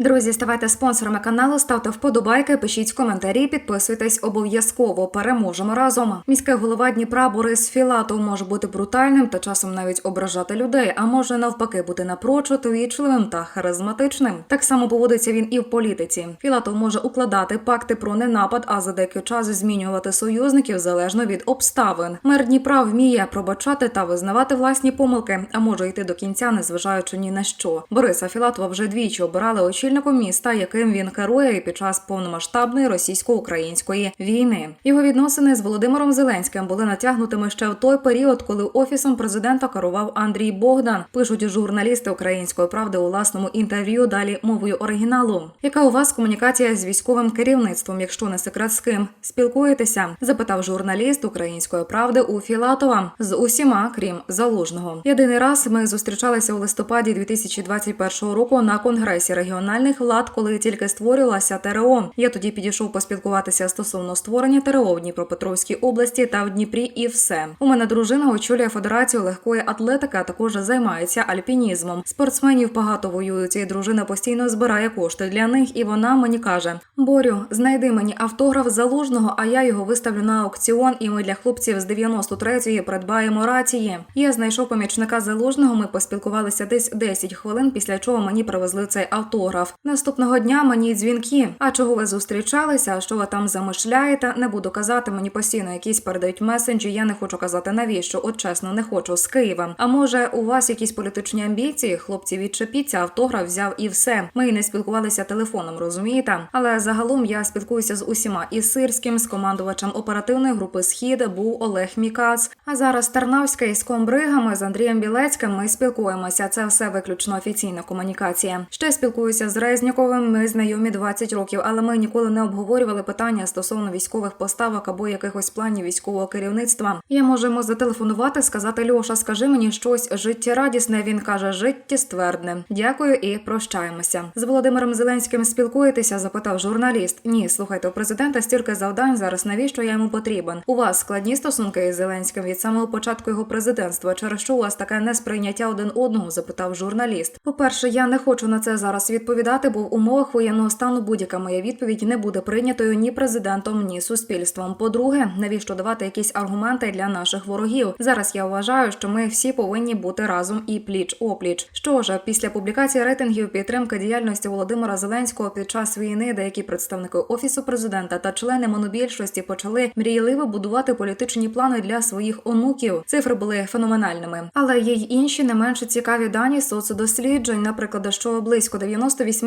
Друзі, ставайте спонсорами каналу, ставте вподобайки, пишіть коментарі, підписуйтесь обов'язково. Переможемо разом. Міський голова Дніпра Борис Філатов може бути брутальним та часом навіть ображати людей, а може навпаки бути напрочуд вічливим та харизматичним. Так само поводиться він і в політиці. Філатов може укладати пакти про ненапад, а за деякий час змінювати союзників залежно від обставин. Мер Дніпра вміє пробачати та визнавати власні помилки, а може йти до кінця, незважаючи ні на що. Бориса Філатова вже двічі обирали очільником міста, яким він керує під час повномасштабної російсько-української війни. Його відносини з Володимиром Зеленським були натягнутими ще в той період, коли офісом президента керував Андрій Богдан. Пишуть журналісти української правди у власному інтерв'ю. Далі мовою оригіналу. Яка у вас комунікація з військовим керівництвом, якщо не секрет з ким спілкуєтеся? запитав журналіст української правди у Філатова з усіма, крім залужного. Єдиний раз ми зустрічалися у листопаді 2021 року на конгресі регіональних влад, коли тільки створювалася ТРО. Я тоді підійшов поспілкуватися стосовно створення ТРО в Дніпропетровській області та в Дніпрі, і все. У мене дружина очолює федерацію легкої атлетики, а також займається альпінізмом. Спортсменів багато воюють, і дружина постійно збирає кошти для них, і вона мені каже: Борю, знайди мені автограф залужного, а я його виставлю на аукціон, і ми для хлопців з 93-ї придбаємо рації. Я знайшов помічника залужного. Ми поспілкувалися десь 10 хвилин, після чого мені привезли цей автограф. Наступного дня мені дзвінки. А чого ви зустрічалися? Що ви там замишляєте? Не буду казати. Мені постійно якісь передають месенджі. Я не хочу казати навіщо. От чесно, не хочу з Києва. А може, у вас якісь політичні амбіції? Хлопці, відчепіться, автограф взяв і все. Ми і не спілкувалися телефоном, розумієте? Але загалом я спілкуюся з усіма і Сирським, з командувачем оперативної групи Схід був Олег Мікац. А зараз Тарнавська із комбригами з Андрієм Білецьким. Ми спілкуємося. Це все виключно офіційна комунікація. Ще спілкуюся з Резніковим. Ми знайомі 20 років, але ми ніколи не обговорювали питання стосовно військових поставок або якихось планів військового керівництва. Я можу йому зателефонувати, сказати Льоша, скажи мені щось життєрадісне. Він каже життєствердне. Дякую і прощаємося. З Володимиром Зеленським спілкуєтеся? запитав журналіст. Ні, слухайте, у президента стільки завдань зараз. Навіщо я йому потрібен? У вас складні стосунки із Зеленським від самого початку його президентства. Через що у вас таке несприйняття один одного? запитав журналіст. По перше, я не хочу на це зараз відповідати, бо в умовах воєнного стану будь-яка моя відповідь не буде прийнятою ні президентом, ні суспільством. По-друге, навіщо давати якісь аргументи для наших ворогів? Зараз я вважаю, що ми всі повинні бути разом і пліч опліч. Що ж, після публікації рейтингів підтримки діяльності Володимира Зеленського під час війни деякі представники офісу президента та члени монобільшості почали мрійливо будувати політичні плани для своїх онуків. Цифри були феноменальними, але є й інші не менш цікаві дані соцдосліджень, наприклад, що близько 98%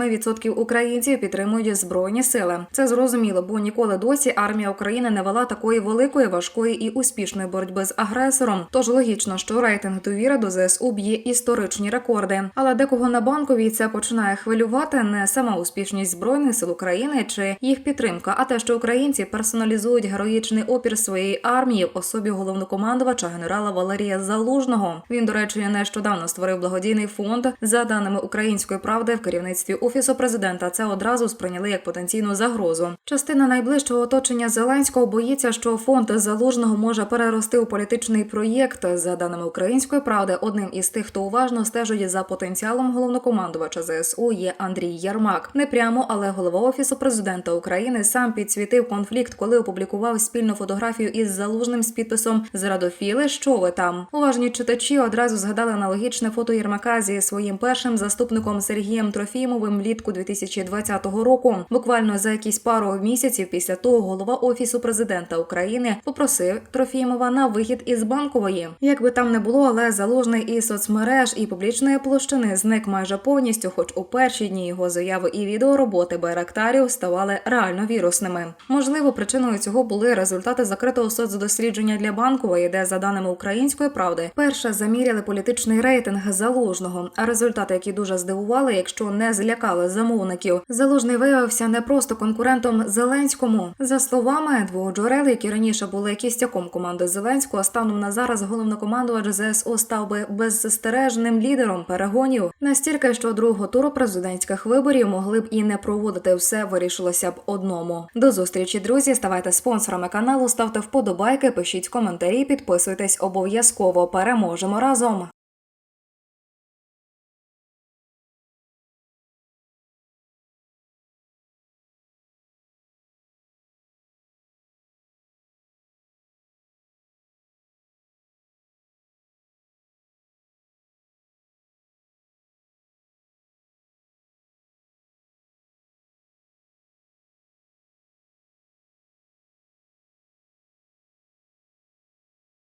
українців підтримують збройні сили. Це зрозуміло, бо ніколи досі армія України не вела такої великої, важкої і успішної боротьби з агресором. Тож логічно, що рейтинг довіри до ЗСУ б'є історичні рекорди. Але декого на банковій це починає хвилювати не сама успішність збройних сил України чи їх підтримка, а те, що українці персоналізують героїчний опір своєї армії в особі головнокомандувача генерала Валерія Залужного. Він, до речі, нещодавно створив благодійний фонд. За даними української правди, в керівництві офісу президента це одразу сприйняли як потенційну загрозу. Частина найближчого оточення Зеленського боїться, що фонд залужного може перерости у політичний проєкт. За даними української правди, одним із тих, хто уважно стежить за потенціалом головнокомандувача ЗСУ, є Андрій Ярмак. Не прямо, але голова офісу президента України сам підсвітив конфлікт, коли опублікував спільну фотографію із залужним з підписом Зрадофіли. Що ви там? Уважні читачі одразу згадали аналогічне фото Єрмака зі своїм першим заступником Сергієм Трофімовим влітку 2020 року. Буквально за якісь пару місяців після того голова офісу президента України попросив Трофімова на вихід із банкової. Як би там не було, але залужний і соцмереж і публічної площини зник майже повністю, хоч у перші дні його заяви і відеороботи байрактарів ставали реально вірусними. Можливо, причиною цього були результати закритого соцдослідження для банкової, де за даними української правди, перше заміряли політичний рейтинг залужного. А результати, які дуже здивували, якщо не злякали замовників, залужний виявився не просто конкурентом Зеленському. За словами двох джерел, які раніше були кістяком команди Зеленського, станом на зараз головнокомандувач ЗСУ став би беззастережним лідером перегонів настільки, що другого туру президентських виборів могли б і не проводити все вирішилося б одному. До зустрічі, друзі. Ставайте спонсорами каналу, ставте вподобайки, пишіть коментарі, підписуйтесь обов'язково. Переможемо разом.